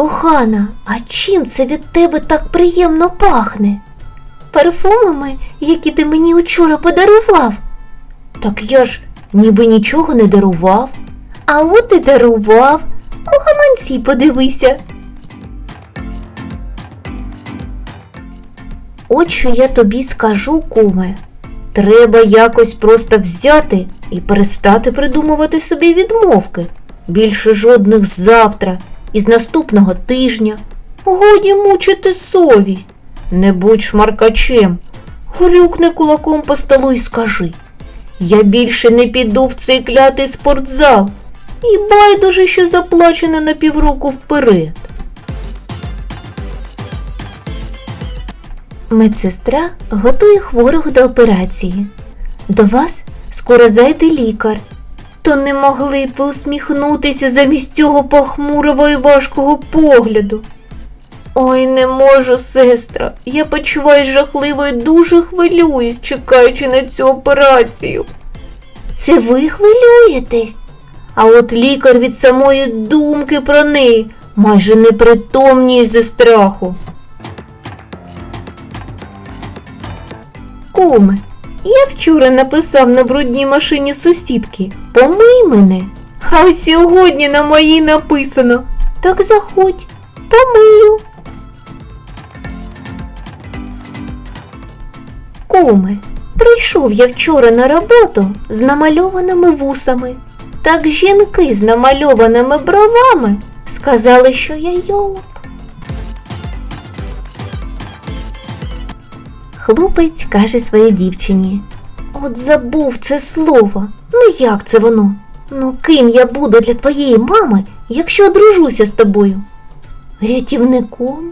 Кохана, а чим це від тебе так приємно пахне? Парфумами, які ти мені учора подарував. Так я ж ніби нічого не дарував. А от і дарував. У гаманці подивися. От що я тобі скажу, куме. Треба якось просто взяти і перестати придумувати собі відмовки. Більше жодних завтра і з наступного тижня. Годі мучити совість. Не будь шмаркачем. Грюкни кулаком по столу і скажи. Я більше не піду в цей клятий спортзал. І байдуже, що заплачено на півроку вперед. Медсестра готує хворого до операції. До вас скоро зайде лікар. То не могли б усміхнутися замість цього похмурого і важкого погляду. Ой, не можу, сестра. Я почуваюсь жахливо і дуже хвилююсь, чекаючи на цю операцію. Це ви хвилюєтесь? А от лікар від самої думки про неї майже непритомніє зі страху. Куме, я вчора написав на брудній машині сусідки Помий мене. А ось сьогодні на моїй написано Так заходь, помию. Куме, прийшов я вчора на роботу з намальованими вусами. Так жінки з намальованими бровами сказали, що я йолоп. Хлопець каже своїй дівчині. От забув це слово. Ну як це воно? Ну ким я буду для твоєї мами, якщо одружуся з тобою? Рятівником?